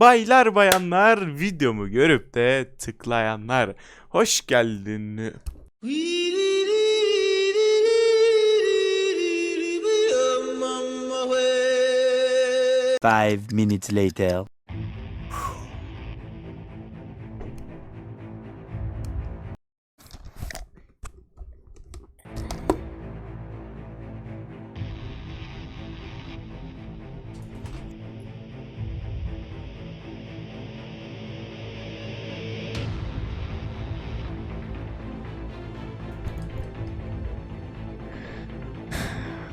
Baylar bayanlar videomu görüp de tıklayanlar hoş geldin. Five minutes later.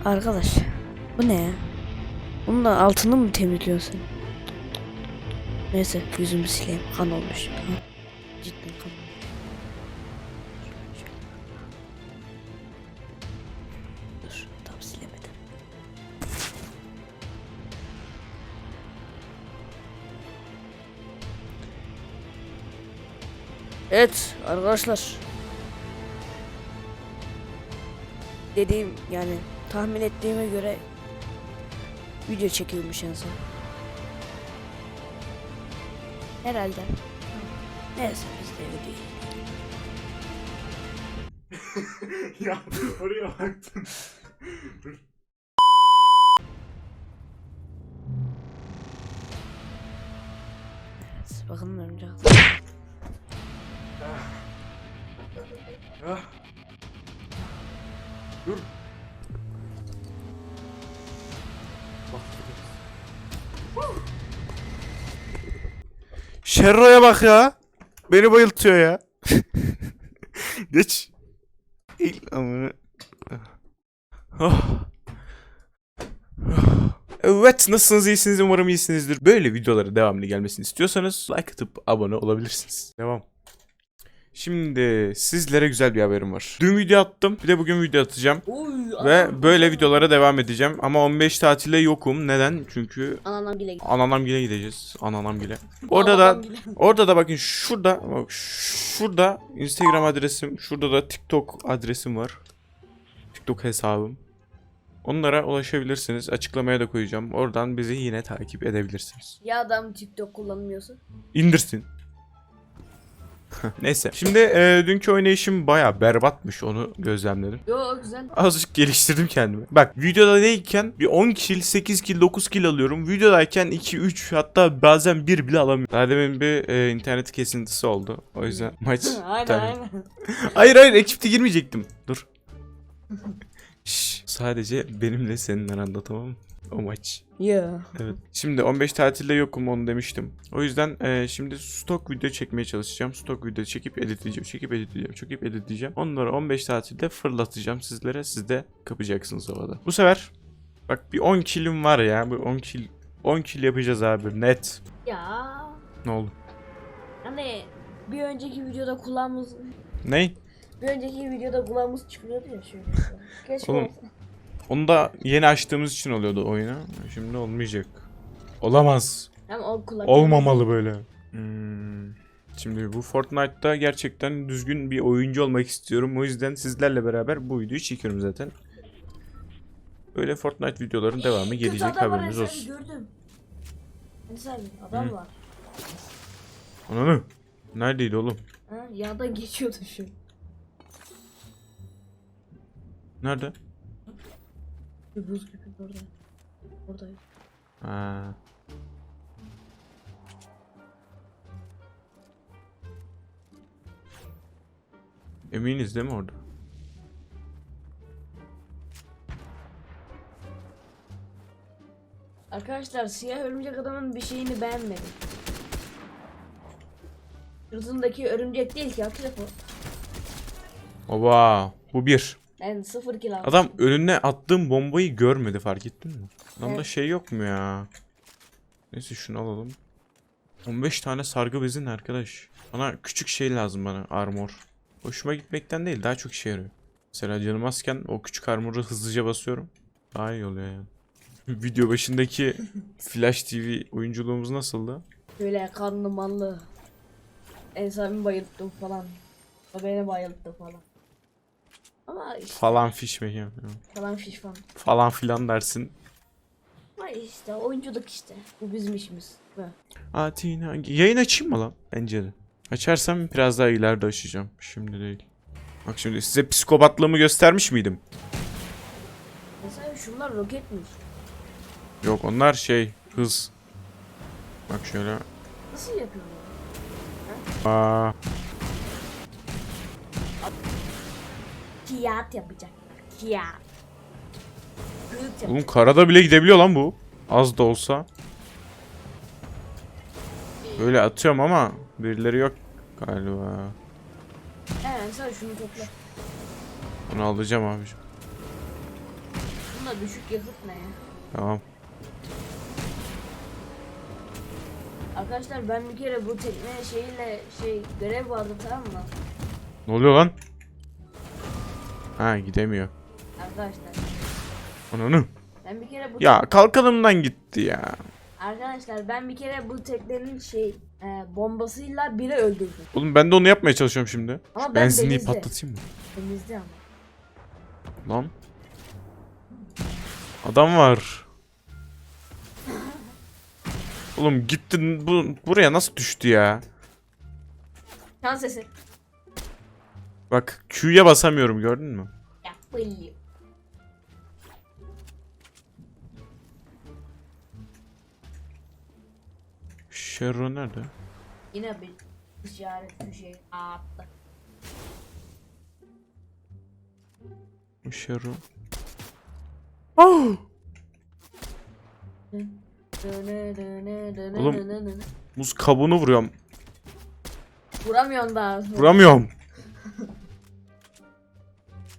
Arkadaş bu ne ya? Bununla altını mı temizliyorsun? Neyse yüzümü sileyim kan olmuş. Ha, Cidden kan. Dur tam silemedim. Evet arkadaşlar. Dediğim yani tahmin ettiğime göre video çekiyormuş en son. Herhalde. Neyse biz de video. ya oraya baktım. Evet, bakalım örümcek. Ah. Dur. Şerro'ya bak ya. Beni bayıltıyor ya. Geç. İl amına. Oh. Evet nasılsınız iyisiniz umarım iyisinizdir. Böyle videoları devamlı gelmesini istiyorsanız like atıp abone olabilirsiniz. Devam. Şimdi sizlere güzel bir haberim var. Dün video attım. Bir de bugün video atacağım. Ve böyle videolara devam edeceğim. Ama 15 tatile yokum. Neden? Çünkü Ananam bile Ananamgil'e gideceğiz. Ananamgil'e. Orada da orada da bakın şurada bak şurada Instagram adresim, şurada da TikTok adresim var. TikTok hesabım. Onlara ulaşabilirsiniz. Açıklamaya da koyacağım. Oradan bizi yine takip edebilirsiniz. Ya adam TikTok kullanmıyorsun. İndirsin. Neyse. Şimdi e, dünkü oynayışım baya berbatmış onu gözlemledim. Yo güzel. Azıcık geliştirdim kendimi. Bak videoda değilken bir 10 kill, 8 kill, 9 kill alıyorum. Videodayken 2, 3 hatta bazen 1 bile alamıyorum. Daha demin bir e, internet kesintisi oldu. O yüzden maç... aynen Tabii. aynen. Hayır hayır ekipte girmeyecektim. Dur. Şş, sadece benimle senin aranda tamam mı? O maç. Ya. Evet. Şimdi 15 tatilde yokum onu demiştim. O yüzden e, şimdi stok video çekmeye çalışacağım. Stok video çekip editleyeceğim, çekip editleyeceğim, çekip editleyeceğim. Onları 15 tatilde fırlatacağım sizlere. Siz de kapacaksınız o arada. Bu sefer bak bir 10 kilim var ya. Bu 10 kill 10 kill yapacağız abi net. Ya. Ne oldu? Hani bir önceki videoda kulağımız Ney? bir önceki videoda kulağımız çıkıyordu ya şöyle. Keşke Oğlum. olsa. Onu da yeni açtığımız için oluyordu oyuna. Şimdi olmayacak. Olamaz. O kulak. Olmamalı böyle. Hmm. Şimdi bu Fortnite'da gerçekten düzgün bir oyuncu olmak istiyorum. O yüzden sizlerle beraber bu videoyu çekiyorum zaten. Böyle Fortnite videoların devamı gelecek haberiniz olsun. Gördüm. Enes abi adam Hı. var. Ananı. Neredeydi oğlum? Ha, yandan geçiyordu şu. Nerede? Bir buz gibi burada. Burada. Ha. Eminiz değil mi orada? Arkadaşlar siyah örümcek adamın bir şeyini beğenmedim. Sırtındaki örümcek değil ki akıllı Oba. Bu bir. Yani sıfır kill almış. Adam önüne attığım bombayı görmedi fark ettin mi? Adamda Evet. şey yok mu ya? Neyse şunu alalım. 15 tane sargı bezi ne arkadaş? Bana küçük şey lazım bana armor. Hoşuma gitmekten değil daha çok işe yarıyor. Mesela canım azken o küçük armoru hızlıca basıyorum. Daha iyi oluyor yani. Video başındaki Flash TV oyunculuğumuz nasıldı? Böyle kanlı manlı. Ensabimi bayılttım falan. Beni bayılttı falan. Ama işte Falan fiş mi? falan şişman. Falan filan dersin. Ay işte oyunculuk işte. Bu bizim işimiz. Böyle. Atina. Yayın açayım mı lan? Bence de. Açarsam biraz daha ileride açacağım. Şimdi değil. Bak şimdi size psikopatlığımı göstermiş miydim? Mesela şunlar roketmiş. Yok onlar şey hız. Bak şöyle. Nasıl yapıyorlar? Aa, Kiyat yapacaklar. Kiyat. Yapacak. oğlum karada bile gidebiliyor lan bu. Az da olsa. Böyle atıyorum ama birileri yok galiba. Hemen sen şunu topla. Onu alacağım abicim. Bunda düşük yakıt ne ya? Tamam. Arkadaşlar ben bir kere bu tekne şeyiyle şey görev vardı tamam mı? Ne oluyor lan? Ha gidemiyor. Arkadaşlar Onu ben bir kere bu Ya kalkanımdan gitti ya. arkadaşlar ben bir kere bu teknenin şey e, bombasıyla biri öldürdüm. Oğlum ben de onu yapmaya çalışıyorum şimdi. Ama ben Benzinliği denizde. patlatayım mı? Temizdi ama. Lan. Adam var. Oğlum gittin bu buraya nasıl düştü ya? Şans sesi. Bak Q'ya basamıyorum gördün mü? Yapılıyor. Sherro nerede? Yine bir işaret bir şey attı. Sherro. Oh! Oğlum. Muz kabuğunu vuruyorum. Vuramıyorsun daha. Vuramıyorum.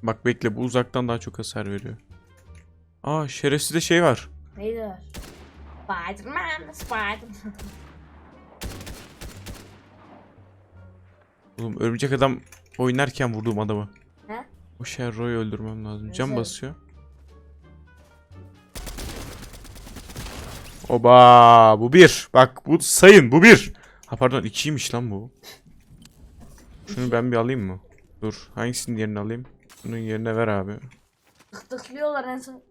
Bak bekle bu uzaktan daha çok hasar veriyor. Aa şerefsizde şey var. Neydi var? Spiderman, Spiderman. Oğlum örümcek adam oynarken vurduğum adamı. He? O Sherro'yu öldürmem lazım. Can Güzel. basıyor. Oba bu bir. Bak bu sayın bu bir. Ha pardon ikiymiş lan bu. Şunu ben bir alayım mı? Dur hangisinin yerini alayım? Bunun yerine ver abi. Tık tıklıyorlar en son.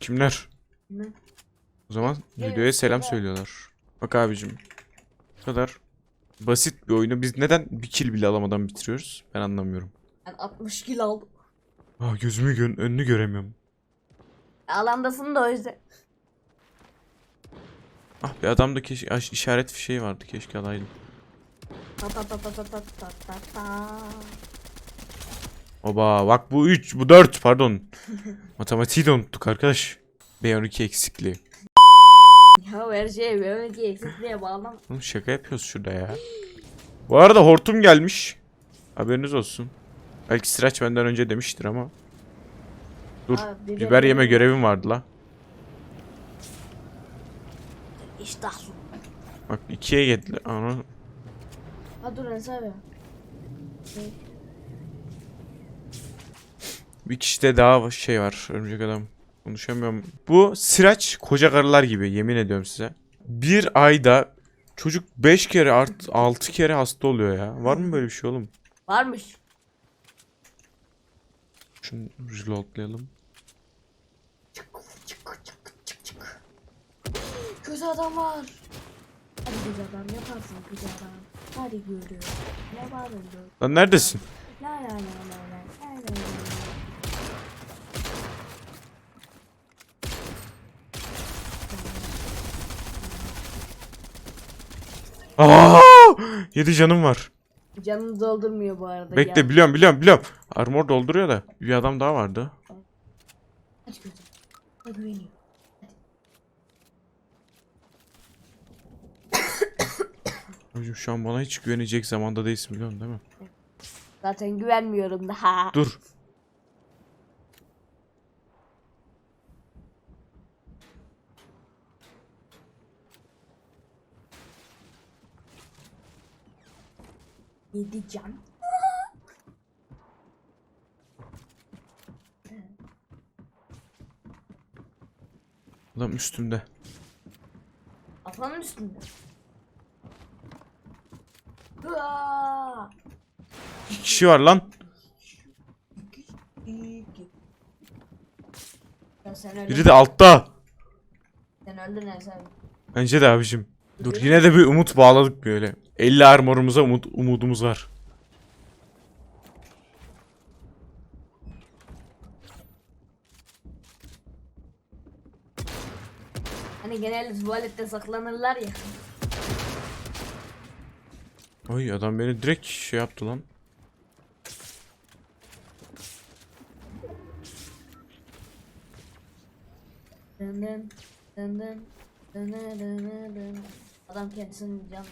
Kimler? Ne? O zaman Evet, videoya selam evet. söylüyorlar. Bak abicim. Bu kadar basit bir oyunu biz neden bir kill bile alamadan bitiriyoruz? Ben anlamıyorum. Ben 60 kilo aldım. Ah gözümü gö önünü göremiyorum. Alandasın da o yüzden. Ah bir adamda keşke ah, işaret fişeği vardı keşke alaydım. Ta ta ta ta ta ta ta ta ta. Oba bak bu 3 bu 4 pardon. Matematiği de unuttuk arkadaş. B12 eksikliği. Ya her şey böyle ki eksikliğe bağlam. Oğlum şaka yapıyoruz şurada ya. Bu arada hortum gelmiş. Haberiniz olsun. Belki Sıraç benden önce demiştir ama. Dur. Aa, biber Biber yeme yeme. görevim vardı la. İştahlı. Bak ikiye geldi. Ana. Ha dur Enes abi. Bir kişide daha şey var. Örümcek adam. Konuşamıyorum. Bu Sıraç koca karılar gibi yemin ediyorum size. Bir ayda çocuk 5 kere art 6 kere hasta oluyor ya. Var mı böyle bir şey oğlum? Varmış. Şunu reloadlayalım. Çık çık çık çık. Kötü adam var. Hadi kötü adam yaparsın kötü adam. Hadi görüyorum. Ne var öyle? Lan neredesin? La la la la la la la la. Aa! 7 canım var. Canını doldurmuyor bu arada. Bekle Gel. biliyorum biliyorum biliyorum. Armor dolduruyor da. Bir adam daha vardı. Kötü. Hadi. Hocam şu an bana hiç güvenecek zamanda değilsin biliyorsun değil mi? Zaten güvenmiyorum daha. Dur. Yedi can. Adam üstümde. Afanın üstünde. Hıa! İki kişi var lan. Ya sen Biri de altta. Öldün Enes abi. Bence de abicim. Dur yine de bir umut bağladık böyle. 50 armorumuza umut, umudumuz var. Hani genelde tuvalette saklanırlar ya. Oy adam beni direkt şey yaptı lan. Dın dın dın dın dın dın dın. Adam kendisini can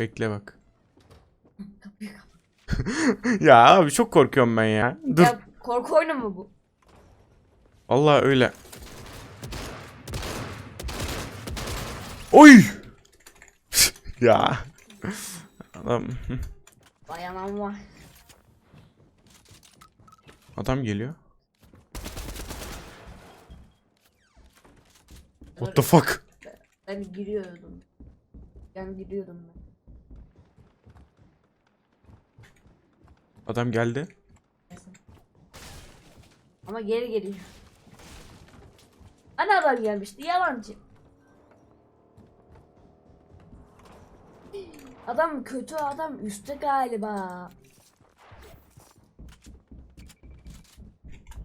Bekle bak. Kapıyı kapat. ya abi çok korkuyorum ben ya. Dur. Ya korku oyunu mu bu? Vallahi öyle. Oy! ya. Adam Dayanam var. adam geliyor. What the fuck? Ben giriyordum. Ben giriyordum ben. Adam geldi. Ama geri geliyor. Hani adam gelmişti yalancı. Adam kötü adam üstte galiba.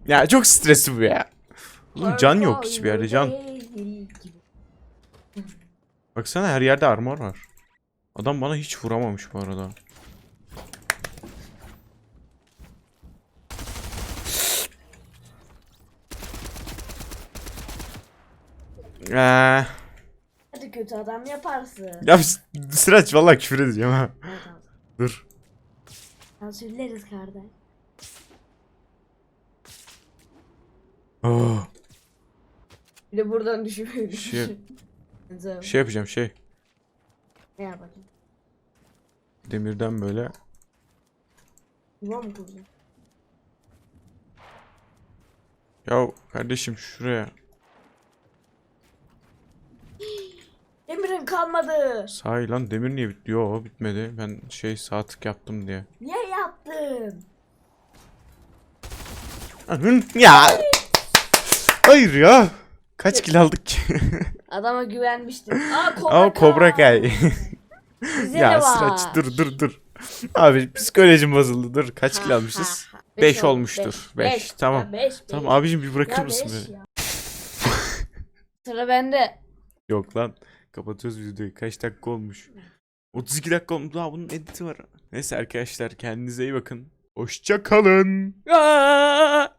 Ya çok stresli bu ya. Oğlum can yok hiçbir yerde can. Baksana her yerde armor var. Adam bana hiç vuramamış bu arada. Eee. Hadi kötü adam yaparsın. Ya s- Sıraç vallahi küfür edeceğim ha. Evet abi. Dur. Sansürleriz kardeş. Oh. Bir de buradan düşüyor. Şey-. Şey yapacağım şey. Ne yapacağım? Demirden böyle. Yuva mı kuracağım? Ya kardeşim şuraya. Demirin kalmadı. Sahi lan demir niye bitti? Yo bitmedi. Ben şey sağ tık yaptım diye. Niye yaptın? Ya. Hayır ya. Kaç kill aldık ki? Adama güvenmiştim. Aa kobra Ama. Bize ya de var. Sıraç dur dur dur. Abi psikolojim bozuldu. Dur kaç kill Ha, almışız? ha, ha. 5 Beş oldu, olmuştur. beş. 5. Beş. Tamam. Ya beş, Tamam beş. abicim bir bırakır Ya mısın beş beni? ya. Sıra bende. Yok lan. Kapatıyoruz videoyu. Kaç dakika olmuş? 32 dakika olmuş. Daha bunun editi var. Neyse arkadaşlar kendinize iyi bakın. Hoşça kalın. Aa!